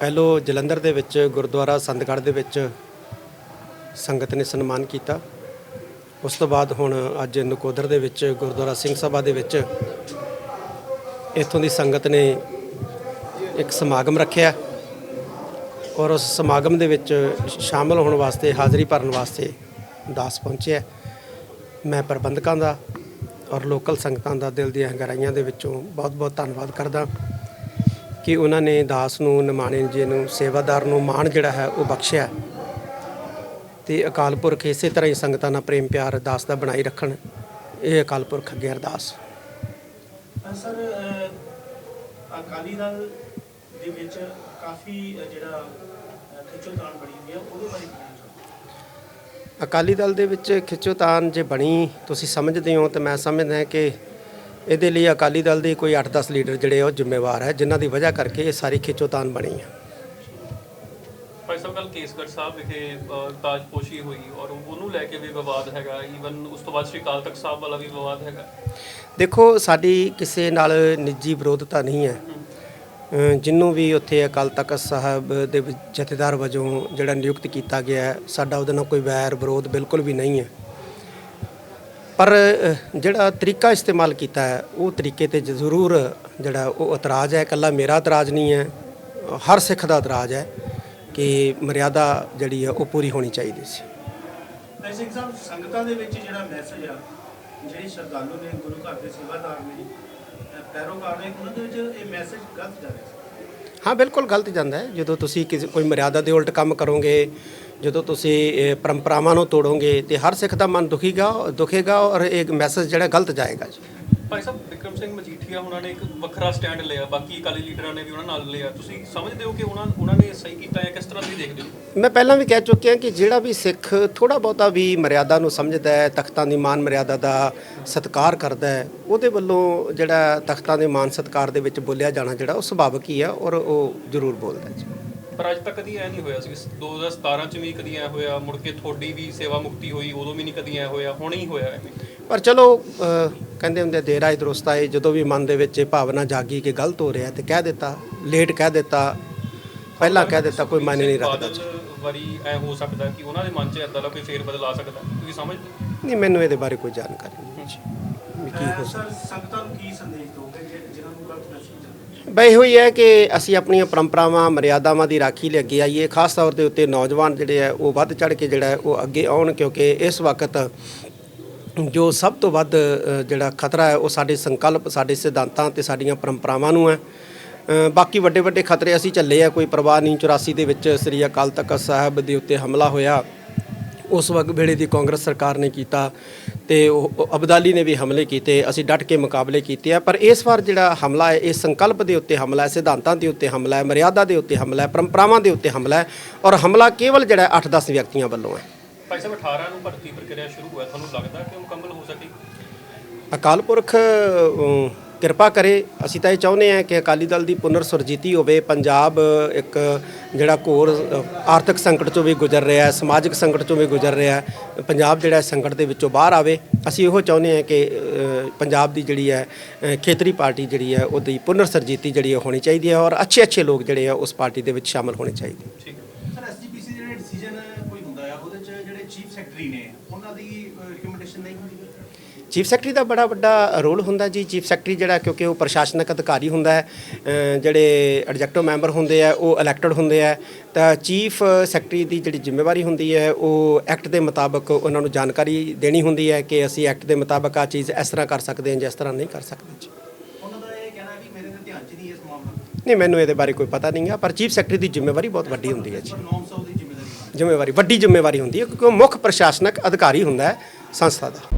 ਪਹਿਲੋ ਜਲੰਧਰ ਦੇ ਵਿੱਚ, ਗੁਰਦੁਆਰਾ ਸੰਤਗੜ੍ਹ ਦੇ ਵਿੱਚ ਸੰਗਤ ਨੇ ਸਨਮਾਨ ਕੀਤਾ। ਉਸ ਤੋਂ ਬਾਅਦ ਹੁਣ ਅੱਜ ਨਕੋਦਰ ਦੇ ਵਿੱਚ, ਗੁਰਦੁਆਰਾ ਸਿੰਘ ਸਭਾ ਦੇ ਵਿੱਚ ਇੱਥੋਂ ਦੀ ਸੰਗਤ ਨੇ ਇੱਕ ਸਮਾਗਮ ਰੱਖਿਆ। ਔਰ ਉਸ ਸਮਾਗਮ ਦੇ ਵਿੱਚ ਸ਼ਾਮਲ ਹੋਣ ਵਾਸਤੇ, ਹਾਜ਼ਰੀ ਭਰਨ ਵਾਸਤੇ ਦਾਸ ਪਹੁੰਚਿਆ। ਮੈਂ ਪ੍ਰਬੰਧਕਾਂ ਦਾ ਔਰ ਲੋਕਲ ਸੰਗਤਾਂ ਦਾ ਦਿਲ ਦੀਆਂ ਗਹਿਰਾਈਆਂ ਦੇ ਵਿੱਚੋਂ ਬਹੁਤ-ਬਹੁਤ ਧੰਨਵਾਦ ਕਰਦਾ। ਕਿ ਉਹਨਾਂ ਨੇ ਦਾਸ ਨੂੰ ਨਿਮਾਣੇ ਜੀ ਨੂੰ ਸੇਵਾਦਾਰ ਨੂੰ ਮਾਣ ਜਿਹੜਾ ਹੈ ਉਹ ਬਖਸ਼ਿਆ ਤੇ ਅਕਾਲ ਪੁਰਖ ਇਸੇ ਤਰ੍ਹਾਂ ਹੀ ਸੰਗਤਾਂ ਨਾਲ ਪ੍ਰੇਮ ਪਿਆਰ ਦਾਸ ਦਾ ਬਣਾਈ ਰੱਖਣ ਇਹ ਅਕਾਲ ਪੁਰਖ ਅੱਗੇ ਅਰਦਾਸ ਸਰ ਅਕਾਲੀ ਦਲ ਦੇ ਵਿੱਚ ਕਾਫੀ ਜਿਹੜਾ ਅ, ਖਿੱਚੋਤਾਣ ਬਣੀ ਹੋਈ ਹੈ ਉਹਦੇ ਬਾਰੇ? ਅਕਾਲੀ ਦਲ ਦੇ ਵਿੱਚ ਖਿੱਚੋਤਾਨ ਜੇ ਬਣੀ ਤੁਸੀਂ ਸਮਝਦੇ ਹੋ ਤੇ ਮੈਂ ਸਮਝਦਾ ਕਿ ਇਹਦੇ ਲਈ ਅਕਾਲੀ ਦਲ ਦੇ ਕੋਈ 8-10 ਲੀਡਰ ਜਿਹੜੇ ਉਹ ਜ਼ਿੰਮੇਵਾਰ ਹੈ ਜਿਨ੍ਹਾਂ ਦੀ ਵਜ੍ਹਾ ਕਰਕੇ ਇਹ ਸਾਰੀ ਖਿੱਚੋਤਾਨ ਬਣੀ ਹੈ ਭਾਈ ਸਾਹਿਬ ਕੱਲ ਕੇਸਗੜ੍ਹ ਸਾਹਿਬ ਵਿਖੇ ਅ, ਤਾਜਪੋਸ਼ੀ ਹੋਈ ਔਰ ਉਹਨੂੰ ਲੈ ਕੇ ਵੀ ਵਿਵਾਦ ਹੈਗਾ ਈਵਨ ਉਸ ਤੋਂ ਬਾਅਦ ਸ਼੍ਰੀ ਅਕਾਲ ਤਖਤ ਸਾਹਿਬ ਵਾਲਾ ਵੀ ਵਿਵਾਦ ਹੈਗਾ। ਦੇਖੋ ਸਾਡੀ ਕਿਸੇ ਨਾਲ ਨਿੱਜੀ ਵਿਰੋਧਤਾ ਨਹੀਂ ਹੈ। ਅ, ਜਿਹਨੂੰ ਵੀ ਉੱਥੇ ਅਕਾਲ ਤਖਤ ਸਾਹਿਬ ਦੇ ਜਥੇਦਾਰ ਵਜੋਂ ਜਿਹੜਾ ਨਿਯੁਕਤ ਕੀਤਾ ਗਿਆ ਸਾਡਾ ਉਹਦੇ ਨਾਲ ਕੋਈ ਵੈਰ ਵਿਰੋਧ ਬਿਲਕੁਲ ਵੀ ਨਹੀਂ ਹੈ। ਪਰ ਜਿਹੜਾ ਤਰੀਕਾ ਇਸਤੇਮਾਲ ਕੀਤਾ ਹੈ ਉਹ ਤਰੀਕੇ ਤੇ ਜ਼ਰੂਰ ਜਿਹੜਾ ਉਹ ਇਤਰਾਜ਼ ਹੈ। ਇਕੱਲਾ ਮੇਰਾ ਇਤਰਾਜ਼ ਨਹੀਂ ਹੈ ਹਰ ਸਿੱਖ ਦਾ ਇਤਰਾਜ਼ ਹੈ ਕਿ ਮਰਿਆਦਾ ਜਿਹੜੀ ਹੈ ਉਹ ਪੂਰੀ ਹੋਣੀ ਚਾਹੀਦੀ ਸੀ। ਤਾਂ ਸਿੰਘ ਸਾਹਿਬ ਸੰਗਤਾਂ ਦੇ ਵਿੱਚ ਜਿਹੜਾ ਮੈਸੇਜ ਆ ਜਿਹੜੇ ਸ਼ਰਧਾਲੂ ਨੇ ਗੁਰੂ ਘਰ ਦੇ ਸੇਵਾਦਾਰ ਨੇ ਅ, ਪੈਰੋਕਾਰ ਨੇ ਉਹਨਾਂ ਦੇ ਵਿੱਚ ਇਹ ਮੈਸੇਜ ਗਲਤ ਜਾ ਰਿਹਾ ਸੀ। ਹਾਂ ਬਿਲਕੁਲ ਗਲਤ ਜਾਂਦਾ ਹੈ। ਜਦੋਂ ਤੁਸੀਂ ਕੋਈ ਮਰਿਆਦਾ ਦੇ ਉਲਟ ਕੰਮ ਕਰੋਗੇ ਜਦੋਂ ਤੁਸੀਂ ਇਹ ਪਰੰਪਰਾਵਾਂ ਨੂੰ ਤੋੜੋਗੇ ਤੇ ਹਰ ਸਿੱਖ ਦਾ ਮਨ ਦੁਖੀਗਾ ਦੁਖੇਗਾ ਔਰ ਇੱਕ ਮੈਸੇਜ ਜਿਹੜਾ ਗਲਤ ਜਾਏਗਾ ਜੀ। ਭਾਈ ਸਾਹਿਬ ਵਿਕਰਮ ਸਿੰਘ ਮਜੀਠੀਆ ਉਹਨਾਂ ਨੇ ਇੱਕ ਵੱਖਰਾ ਸਟੈਂਡ ਲਿਆ ਬਾਕੀ ਅਕਾਲੀ ਲੀਡਰਾਂ ਨੇ ਵੀ ਉਹਨਾਂ ਨਾਲ ਲਿਆ। ਤੁਸੀਂ ਸਮਝਦੇ ਹੋ ਕਿ ਉਹਨਾਂ ਉਹਨਾਂ ਨੇ ਸਹੀ ਕੀਤਾ ਹੈ ਕਿਸ ਤਰ੍ਹਾਂ ਤੁਸੀਂ ਦੇਖਦੇ ਹੋ? ਮੈਂ ਪਹਿਲਾਂ ਵੀ ਕਹਿ ਚੁੱਕਿਆ ਕਿ ਜਿਹੜਾ ਵੀ ਸਿੱਖ ਥੋੜਾ ਬਹੁਤਾ ਵੀ ਮਰਿਆਦਾ ਨੂੰ ਸਮਝਦਾ ਹੈ ਤਖਤਾਂ ਦੀ ਮਾਨ ਮਰਿਆਦਾ ਦਾ ਸਤਿਕਾਰ ਕਰਦਾ ਹੈ ਉਹਦੇ ਵੱਲੋਂ ਜਿਹੜਾ ਤਖਤਾਂ ਦੇ ਮਾਨ ਸਤਿਕਾਰ ਦੇ ਵਿੱਚ ਬੋਲਿਆ ਜਾਣਾ ਜਿਹੜਾ ਉਹ ਸੁਭਾਵਿਕ ਹੀ ਆ ਔਰ ਉਹ ਜ਼ਰੂਰ ਬੋਲਦਾ ਜੀ। ਪਰ ਅੱਜ ਤੱਕ ਕਦੀ ਐ ਨਹੀਂ ਹੋਇਆ ਸੀ 2017 ਚ ਵੀ ਕਦੀ ਐ ਹੋਇਆ ਮੁੜ ਕੇ ਤੁਹਾਡੀ ਵੀ ਸੇਵਾ ਮੁਕਤੀ ਹੋਈ ਉਦੋਂ ਵੀ ਨਹੀਂ ਕਦੀ ਐ ਹੋਇਆ ਹੁਣ ਹੀ ਹੋਇਆ ਐਵੇਂ? ਪਰ ਚਲੋ ਕਹਿੰਦੇ ਹੁੰਦੇ ਦੇਰ ਆਏ ਦਰੁਸਤ ਆਏ ਜਦੋਂ ਵੀ ਮਨ ਦੇ ਵਿੱਚ ਇਹ ਭਾਵਨਾ ਜਾਗੀ ਕਿ ਗਲਤ ਹੋ ਰਿਹਾ ਤੇ ਕਹਿ ਦਿੱਤਾ ਲੇਟ ਕਹਿ ਦਿੱਤਾ ਪਹਿਲਾਂ ਕਹਿ ਦਿੱਤਾ ਕੋਈ ਮਾਇਨੇ ਨਹੀਂ ਰੱਖਦਾ। ਵਾਰੀ ਐ ਹੋ ਸਕਦਾ ਕਿ ਉਹਨਾਂ ਦੇ ਮਨ 'ਚ ਏਦਾਂ ਦਾ ਕੋਈ ਫੇਰ ਬਦਲ ਆ ਸਕਦਾ ਤੁਸੀਂ ਸਮਝਦੇ? ਨਹੀਂ ਮੈਨੂੰ ਇਹਦੇ ਬਾਰੇ ਕੋਈ ਜਾਣਕਾਰੀ ਨਹੀਂ। ਜੀ ਵੀ ਕੀ ਹੋ ਸੰਗਤਾਂ ਨੂੰ ਕੀ ਸੰਦੇਸ਼ ਦੋਗੇ ਜਿ- ਜਿਨ੍ਹਾਂ ਨੂੰ ਗਲਤ ਮੈਸੇਜ ਜਾਂਦਾ ਬਈ ਇਹੋ ਹੈ ਕਿ ਅਸੀਂ ਆਪਣੀਆਂ ਪਰੰਪਰਾਵਾਂ, ਮਰਿਆਦਾਵਾਂ ਦੀ ਰਾਖੀ ਲਈ ਅੱਗੇ ਆਈਏ। ਖਾਸ ਤੌਰ ਦੇ ਉੱਤੇ ਨੌਜਵਾਨ ਜਿਹੜੇ ਆ ਉਹ ਵੱਧ ਚੜ ਕੇ ਜਿਹੜਾ ਉਹ ਅੱਗੇ ਆਉਣ ਕਿਉਂਕਿ ਇਸ ਵਕਤ ਜੋ ਸਭ ਤੋਂ ਵੱਧ ਜਿਹੜਾ ਖਤਰਾ ਹੈ, ਉਹ ਸਾਡੇ ਸੰਕਲਪ, ਸਾਡੇ ਸਿਧਾਂਤਾਂ ਤੇ ਸਾਡੀਆਂ ਪਰੰਪਰਾਵਾਂ ਨੂੰ ਹੈ। ਬਾਕੀ ਵੱਡੇ ਵੱਡੇ ਖਤਰੇ ਅਸੀਂ ਝੱਲੇ ਆ। ਕੋਈ ਪਰਵਾਹ ਨਹੀਂ। 84 ਦੇ ਵਿੱਚ ਸ੍ਰੀ ਅਕਾਲ ਤਖਤ ਸਾਹਿਬ ਦੇ ਉੱਤੇ ਹਮਲਾ ਹੋਇਆ। ਉਸ ਵਕਤ ਵੇਲੇ ਦੀ ਕਾਂਗਰਸ ਸਰਕਾਰ ਨੇ ਕੀਤਾ। ਤੇ ਅਬਦਾਲੀ ਨੇ ਵੀ ਹਮਲੇ ਕੀਤੇ ਅਸੀਂ ਡਟ ਕੇ ਮੁਕਾਬਲੇ ਕੀਤੇ ਆ। ਪਰ ਇਸ ਵਾਰ ਜਿਹੜਾ ਹਮਲਾ ਹੈ ਇਹ ਸੰਕਲਪ ਦੇ ਉੱਤੇ ਹਮਲਾ ਹੈ ਸਿਧਾਂਤਾਂ ਦੇ ਉੱਤੇ ਹਮਲਾ ਹੈ ਮਰਿਆਦਾ ਦੇ ਉੱਤੇ ਹਮਲਾ ਹੈ ਪਰੰਪਰਾਵਾਂ ਦੇ ਉੱਤੇ ਹਮਲਾ ਹੈ ਔਰ ਹਮਲਾ ਕੇਵਲ ਜਿਹੜਾ 8-10 ਵਿਅਕਤੀਆਂ ਵੱਲੋਂ ਹੈ। ਭਾਈ ਸਾਹਿਬ 18 ਨੂੰ ਭਰਤੀ ਪ੍ਰਕਿਰਿਆ ਸ਼ੁਰੂ ਹੋਇਆ ਤੁਹਾਨੂੰ ਲੱਗਦਾ ਕਿ ਉਹ ਮੁਕੰਮਲ ਹੋ ਸਕੇ? ਅਕਾਲ ਪੁਰਖ ਕਿਰਪਾ ਕਰੇ, ਅਸੀਂ ਤਾਂ ਇਹ ਚਾਹੁੰਦੇ ਹਾਂ ਕਿ ਅਕਾਲੀ ਦਲ ਦੀ ਪੁਨਰ ਸੁਰਜੀਤੀ ਹੋਵੇ, ਪੰਜਾਬ ਇੱਕ ਜਿਹੜਾ ਘੋਰ ਆਰਥਿਕ ਸੰਕਟ ਚੋਂ ਵੀ ਗੁਜ਼ਰ ਰਿਹਾ ਹੈ, ਸਮਾਜਿਕ ਸੰਕਟ ਚੋਂ ਵੀ ਗੁਜ਼ਰ ਰਿਹਾ ਹੈ, ਪੰਜਾਬ ਜਿਹੜਾ ਸੰਕਟ ਦੇ ਵਿੱਚੋਂ ਬਾਹਰ ਆਵੇ, ਅਸੀਂ ਇਹੋ ਚਾਹੁੰਦੇ ਹਾਂ ਕਿ ਪੰਜਾਬ ਦੀ ਜਿਹੜੀ ਹੈ ਖੇਤਰੀ ਪਾਰਟੀ ਜਿਹੜੀ ਹੈ, ਉਹਦੀ ਪੁਨਰ ਸੁਰਜੀਤੀ ਜਿਹੜੀ ਹੈ ਹੋਣੀ ਚਾਹੀਦੀ ਹੈ ਔਰ ਅੱਛੇ ਅੱਛੇ ਲੋਕ ਜਿਹੜੇ ਆ ਉਸ ਪਾਰਟੀ ਦੇ ਵਿੱਚ ਸ਼ਾਮਲ ਹੋਣੇ ਚਾਹੀਦੇ। ਠੀਕ। ਸੈਕਟਰੀ ਨੇ। ਉਹਨਾਂ ਦੀ ਰਿਕਮੈਂਡੇਸ਼ਨ ਨਹੀਂ ਹੁੰਦੀ। ਚੀਫ ਸੈਕਟਰੀ ਦਾ ਬੜਾ ਵੱਡਾ ਰੋਲ ਹੁੰਦਾ ਜੀ। ਚੀਫ ਸੈਕਟਰੀ ਜਿਹੜਾ ਕਿਉਂਕਿ ਉਹ ਪ੍ਰਸ਼ਾਸਨਿਕ ਅਧਿਕਾਰੀ ਹੁੰਦਾ ਹੈ ਜਿਹੜੇ ਐਡਜੈਕਟਿਵ ਮੈਂਬਰ ਹੁੰਦੇ ਆ ਉਹ ਇਲੈਕਟਡ ਹੁੰਦੇ ਆ। ਤਾਂ ਚੀਫ ਸੈਕਟਰੀ ਦੀ ਜਿਹੜੀ ਜ਼ਿੰਮੇਵਾਰੀ ਹੁੰਦੀ ਹੈ ਉਹ ਐਕਟ ਦੇ ਮੁਤਾਬਕ ਉਹਨਾਂ ਨੂੰ ਜਾਣਕਾਰੀ ਦੇਣੀ ਹੁੰਦੀ ਹੈ ਕਿ ਅਸੀਂ ਐਕਟ ਦੇ ਮੁਤਾਬਕ ਆ ਚੀਜ਼ ਇਸ ਤਰ੍ਹਾਂ ਕਰ ਸਕਦੇ ਹਾਂ ਜਿਸ ਤਰ੍ਹਾਂ ਨਹੀਂ ਕਰ ਸਕਦੇ ਜੀ। ਉਹਨਾਂ ਦਾ ਇਹ ਕਹਿਣਾ ਵੀ ਮੇਰੇ ਤੇ ਧਿਆਨ ਚ ਨਹੀਂ ਇਸ ਮਾਮਲਾ ਨਹੀਂ ਮੈਨੂੰ ਇਹਦੇ ਬਾਰੇ ਕੋਈ ਪਤਾ ਨਹੀਂ ਆ ਪਰ ਚੀਫ ਸੈਕਟਰੀ ਦੀ ਜ਼ਿੰਮੇਵਾਰੀ ਬਹੁਤ ਵੱਡੀ ਹੁੰਦੀ ਹੈ ਜੀ। ਜ਼ਿੰਮੇਵਾਰੀ ਵੱਡੀ ਜ਼ਿੰਮੇਵਾਰੀ ਹੁੰਦੀ ਹੈ ਕਿਉਂਕਿ ਉਹ ਮੁੱਖ ਪ੍ਰਸ਼ਾਸਨਿਕ ਅਧਿਕਾਰੀ ਹੁੰਦਾ ਹੈ ਸੰਸਥਾ ਦਾ।